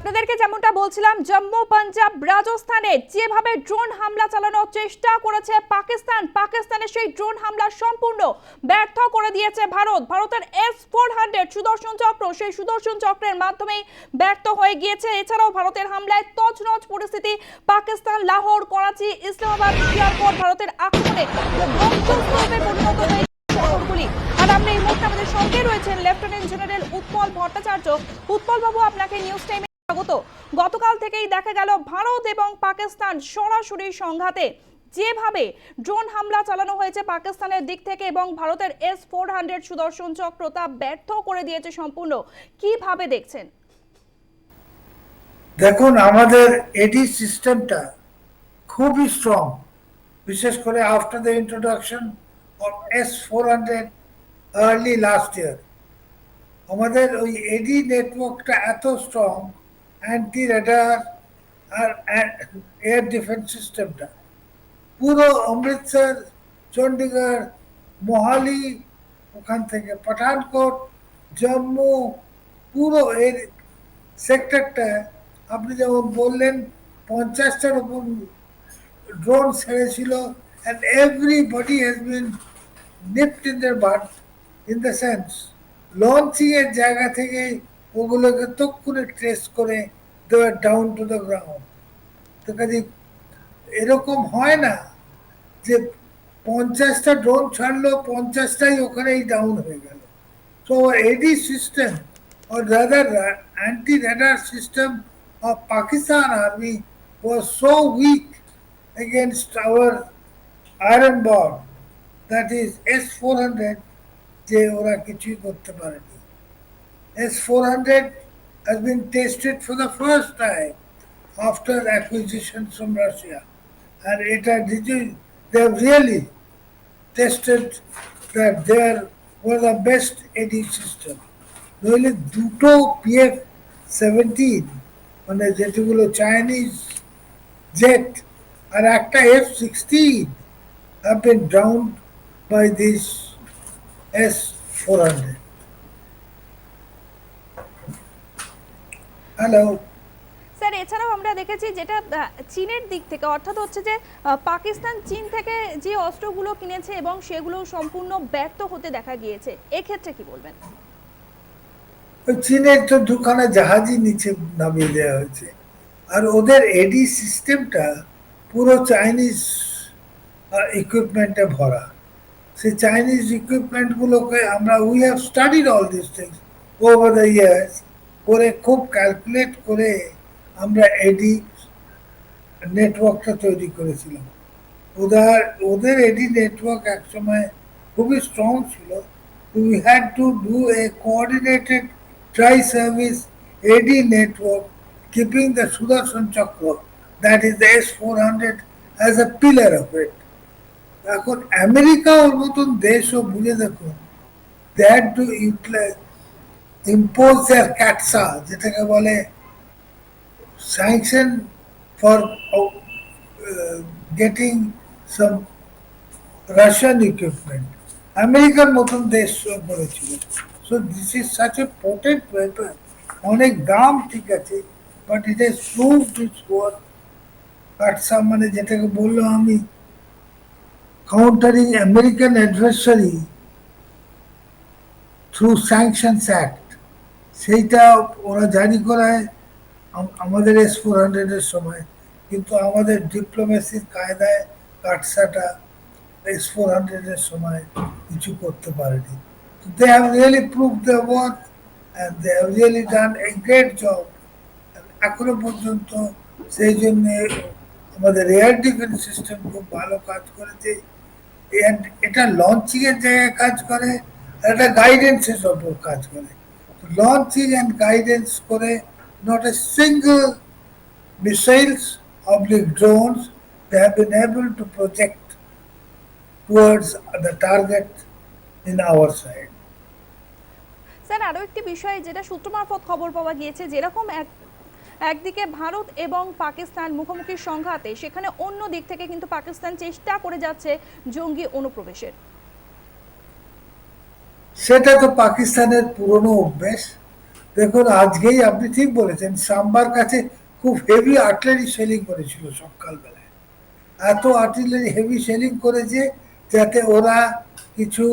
আপনাদেরকে যেমনটা বলছিলাম, জম্মু, পাঞ্জাব, রাজস্থানে যেভাবে ড্রোন হামলা চালানোর চেষ্টা করেছে পাকিস্তান পাকিস্তানের সেই ড্রোন হামলা সম্পূর্ণ ব্যর্থ করে দিয়েছে ভারত। ভারতের এস ফোর হান্ড্রেড সুদর্শন চক্র সেই সুদর্শন চক্রের মাধ্যমেই ব্যর্থ হয়ে গিয়েছে। এছাড়াও ভারতের হামলায় তছনছ পরিস্থিতি পাকিস্তান, লাহোর, করাচি, ইসলামাবাদ এয়ারপোর্ট ভারতের আক্রমণে আর আমাদের সঙ্গে রয়েছেন লেফটেন্যান্ট জেনারেল উৎপল ভট্টাচার্য। উৎপল বাবু, আপনাকে নিউজ টাইমে স্বাগত। গতকাল থেকেই দেখা গেল ভারত এবং পাকিস্তান সরাসরি সংঘাতে। যেভাবে ড্রোন হামলা চালানো হয়েছে পাকিস্তানের দিক থেকে এবং ভারতের এস ফোর হান্ড্রেড সুদর্শন চক্র তা ব্যর্থ করে দিয়েছে সম্পূর্ণ। কীভাবে দেখছেন? দেখুন, আমাদের এডি সিস্টেমটা খুবই স্ট্রং বিশেষ করে after the introduction of S four hundred early last year আমাদের ওই এডি নেটওয়ার্কটা এত স্ট্রং অ্যান্টি রেডার আর এয়ার ডিফেন্স সিস্টেমটা পুরো অমৃতসর চণ্ডীগড় মোহালি, ওখান থেকে পাঠানকোট, জম্মু, পুরো এর সেক্টরটা আপনি যেমন বললেন, পঞ্চাশটার উপর ড্রোন ছেড়েছিল and everybody has been nipped in there but in the sense launching এর জায়গা থেকে ওগুলোকে তক্ষুনি ট্রেস করে ডাউন টু দ্য গ্রাউন্ড তো কাজে এরকম হয় না যে পঞ্চাশটা ড্রোন ছাড়লো পঞ্চাশটাই ওখানেই ডাউন হয়ে গেল So our AD system, or rather uh, anti-radar system of Pakistan army was so weak against our iron bomb, that is S-400, যে ওরা কিছুই করতে পারেনি S-400 has been tested for the first time after acquisition from Russia. And it had, did you, they have really tested that they are one of the best AD system. নইলে দুটো PF seventeen মানে যেগুলো Chinese jet আর একটা F sixteen have been drowned by this S-400. Hello. Sir এছাড়াও আমরা দেখেছি যেটা চীনের দিক থেকে অর্থাৎ হচ্ছে যে পাকিস্তান চীন থেকে যে অস্ত্রগুলো কিনেছে এবং সেগুলো সম্পূর্ণ ব্যর্থ হতে দেখা গিয়েছে এক্ষেত্রে কি বলবেন? চীনের তো দুখানা জাহাজই নিচে নামিয়ে দেওয়া হয়েছে। আর ওদের এডি সিস্টেমটা পুরো চাইনিজ ইকুইপমেন্টে ভরা। সেই চাইনিজ ইকুইপমেন্টগুলোকে আমরা we have studied all this things over the years করে খুব ক্যালকুলেট করে আমরা এডি নেটওয়ার্কটা তৈরি করেছিলাম ওদের ওদের এডি নেটওয়ার্ক একসময় খুবই স্ট্রং ছিল we had to do a coordinated tri-service AD network keeping the Sudarshan Chakra, that is the S-400, as a pillar of it. এখন আমেরিকা ওর মতন দেশও বুঝে দেখুন that to utilise impose their CAATSA যেটাকে বলে sanction for getting some Russian equipment আমেরিকার মতন দেশ করেছিল so this is such a potent weapon অনেক দাম ঠিক আছে but it is proved it's worth CAATSA মানে যেটাকে বললো আমি countering American adversary through sanctions act সেইটা ওরা জারি করায় আমাদের এস ফোর হান্ড্রেডের সময়। কিন্তু আমাদের ডিপ্লোমেসির কায়দায় কাটসাটা এস ফোর হান্ড্রেডের সময় কিছু করতে পারেনি। They have really prove the worth and they have really done a great job এখনও পর্যন্ত সেই জন্য আমাদের এয়ার ডিফেন্স সিস্টেম খুব ভালো কাজ করেছে। এটা লঞ্চিংয়ের জায়গায় কাজ করে, আর এটা গাইডেন্সের ওপর কাজ করে। লঞ্চিং অ্যান্ড গাইডেন্স করে not a single missiles, oblique drones they have been able to project towards the target in our side. Sir আরও একটি বিষয় যেটা সূত্র মারফত খবর পাওয়া গিয়েছে, যেরকম এক, একদিকে ভারত এবং পাকিস্তান মুখোমুখি সংঘাতে, সেখানে অন্য দিক থেকে কিন্তু পাকিস্তান চেষ্টা করে যাচ্ছে জঙ্গি অনুপ্রবেশের সেটা তো পাকিস্তানের পুরনো অভ্যেস। দেখুন আজকেই আপনি ঠিক বলেছেন সাম্বার কাছে খুব হেভি আর্টিলারি সেলিং করেছিল সকালবেলায়। এত আর্টিলারি হেভি সেলিং করেছে যাতে ওরা কিছু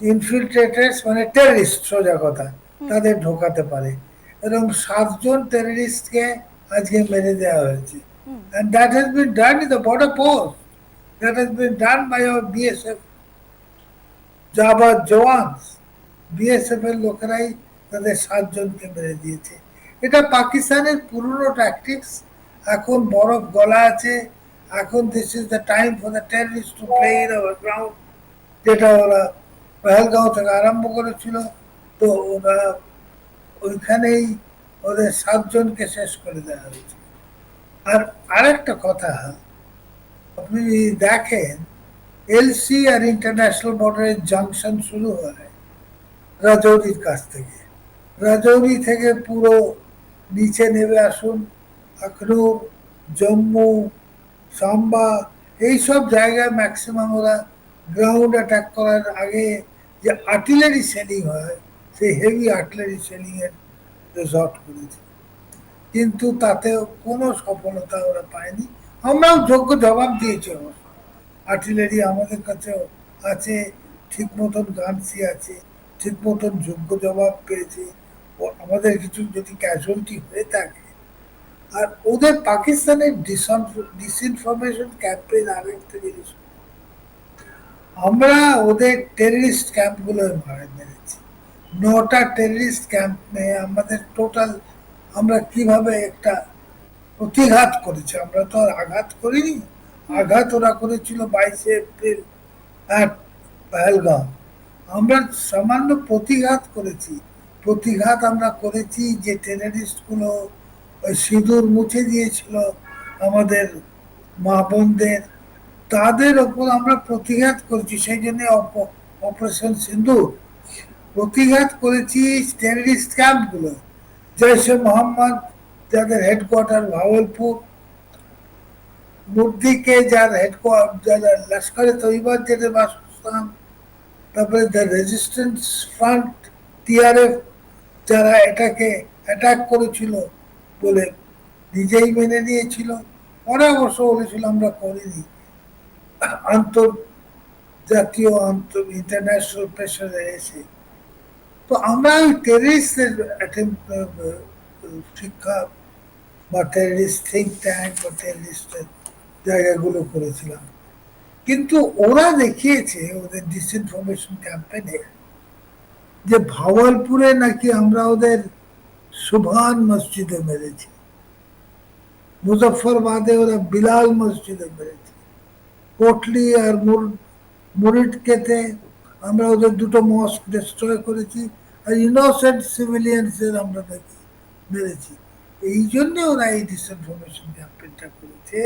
ইনফিল্ট্রেটার্স মানে টেররিস্ট সোজা কথা তাদের ঢোকাতে পারে। এবং সাতজন টেররিস্টকে আজকে মেরে দেওয়া হয়েছে। and that has been done in the border post that has been done by our BSF জাবাদ জওয়ানস বিএসএফ এর লোকেরাই তাদের সাতজনকে মেরে দিয়েছে। এটা পাকিস্তানের পুরনো ট্যাকটিক্স এখন বরফ গলা আছে। এখন this is the time for the terrorist to play in our ground যেটা ওরা পেহেলগাঁও থেকে আরম্ভ করেছিল। তো ওরা ওইখানেই ওদের সাতজনকে শেষ করে দেওয়া হয়েছে। আর আরেকটা কথা, আপনি দেখেন এলসি আর ইন্টারন্যাশনাল বর্ডারের জাংশন শুরু হয় রাজৌরির কাছ থেকে। রাজৌরি থেকে পুরো নিচে নেমে আসুন, আখরুর, জম্মু, সাম্বা, এইসব জায়গায় ম্যাক্সিমাম ওরা গ্রাউন্ড অ্যাটাক করার আগে যে আর্টিলারি সেলিং হয়, সেই হেভি আর্টিলারি সেলিংয়ের রেজর্ট করেছে। কিন্তু তাতেও কোনো সফলতা ওরা পায়নি। আমরাও যোগ্য জবাব দিয়েছি অবশ্য। আর্টিলারি আমাদের কাছেও আছে ঠিক মতন গানসি আছে ঠিক মতন যোগ্য জবাব পেয়েছে। আমাদের কিছু যদি ক্যাজুয়ালিটি হয়ে থাকে, আর ওদের পাকিস্তানের ডিসইনফরমেশন ক্যাম্পেইন আরেকটা জিনিস আমরা ওদের টেররিস্ট ক্যাম্পগুলো মারা মেরেছি। নটা টেররিস্ট ক্যাম্পে আমাদের টোটাল আমরা কীভাবে একটা প্রতিঘাত করেছি, আমরা তো আর আঘাত করিনি। আঘাত ওরা করেছিল বাইশে এপ্রিল এক পেহেলগাঁও। আমরা সামান্য প্রতিঘাত করেছি। প্রতিঘাত আমরা করেছি যে টেররিস্টগুলো ওই সিঁদুর মুছে দিয়েছিল আমাদের মা বোনদের। তাদের ওপর আমরা প্রতিঘাত করেছি, সেই জন্য অপারেশন সিন্দুর প্রতিঘাত করেছি টেররিস্ট ক্যাম্পগুলো জৈশে মোহাম্মদ, যাদের হেডকোয়ার্টার ভাওয়ালপুর মুর্দিকে যার হেডকোয়ার্টার লস্করে তৈবার যেটা বাসস্থান তারপরে দ্য রেজিস্ট্যান্স ফ্রন্ট টিআরএফ যারা এটাকে অ্যাটাক করেছিল বলে নিজেই মেনে নিয়েছিল। পরে অবশ্য বলেছিল, আমরা করিনি। আন্তর্জাতীয় আন্তর ইন্টারন্যাশনাল প্রেশারে এসে। তো আমরা ওই টেরিস্টদের শিক্ষা বা টেরিস্ট থিঙ্ক ট্যাঙ্ক বা টেরিস্টের জায়গাগুলো করেছিলাম। কিন্তু ওরা দেখিয়েছে ওদের ডিসইনফরমেশন ক্যাম্পেনে যে ভাওয়ালপুরে নাকি আমরা ওদের সুভান মসজিদে মেরেছি। মুজফরবাদে ওরা বিলাল মসজিদে মেরেছে। কোটলি আর মুরিটকেতে আমরা ওদের দুটো মস্ক ডিস্ট্রয় করেছি আর ইনোসেন্ট সিভিলিয়ানসের আমরা নাকি মেরেছি। এই জন্য ওরা এই ডিসইনফরমেশন ক্যাম্পেনটা করেছে।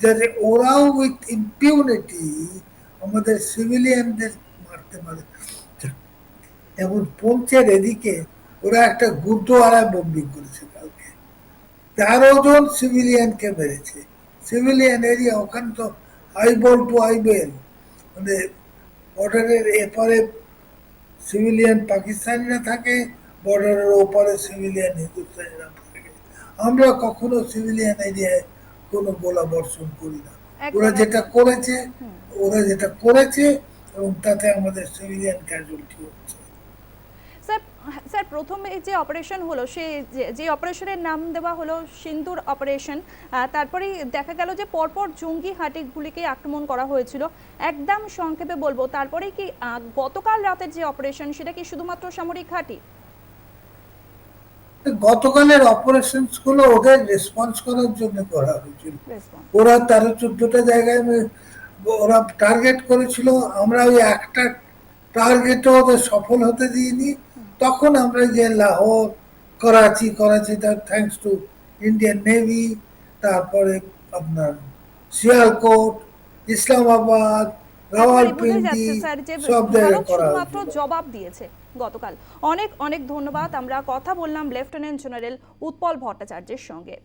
যাতে ওরাও উইথ ইম্পিউনিটি আমাদের সিভিলিয়ানদের মারতে পারে। যেমন পঞ্চের এদিকে ওরা একটা গুরুদুয়ারায় বম্বিং করেছে কালকে। তেরো জন সিভিলিয়ানকে মেরেছে। সিভিলিয়ান এরিয়া ওখানে তো আইবল টু আইবেল মানে বর্ডারের এপারে সিভিলিয়ান পাকিস্তানিরা থাকে বর্ডারের ওপারে সিভিলিয়ান হিন্দুস্তানিরা থাকে। আমরা কখনো সিভিলিয়ান এরিয়ায় কোনো গোলা বর্ষণ করি না। ওরা যেটা করেছে ওরা যেটা করেছে এবং তাতে আমাদের সিভিলিয়ান ক্যাজুয়ালিটি হচ্ছে। স্যার প্রথমে যে অপারেশন হলো সে যে- অপারেশনের নাম দেওয়া হলো সিন্দুর অপারেশন তারপরেই দেখা গেল যে পরপর জঙ্গি হাটিগুলিকে আক্রমণ করা হয়েছিল। একদম সংক্ষেপে বলব তারপরেই কি গতকাল রাতের যে অপারেশন সেটা কি শুধুমাত্র সামরিক ঘাঁটি গতকালের অপারেশনগুলো ওদের রেসপন্স করার জন্য করা হয়েছিল। ওরা তেরো চোদ্দটা জায়গায় ওরা টার্গেট করেছিল আমরা ওই একটা টার্গেটে ওদের সফল হতে দিইনি। তখন আমরা যে লাহোর করাচি করাচি তার থ্যাঙ্কস টু ইন্ডিয়ান নেভি তারপরে আপনার শিয়ালকোট ইসলামাবাদ রাওয়ালপিন্ডি সব জায়গায় করা জবাব দিয়েছে। গতকাল। অনেক অনেক ধন্যবাদ। আমরা কথা বললাম লেফটেন্যান্ট জেনারেল উৎপল ভট্টাচার্যের সঙ্গে।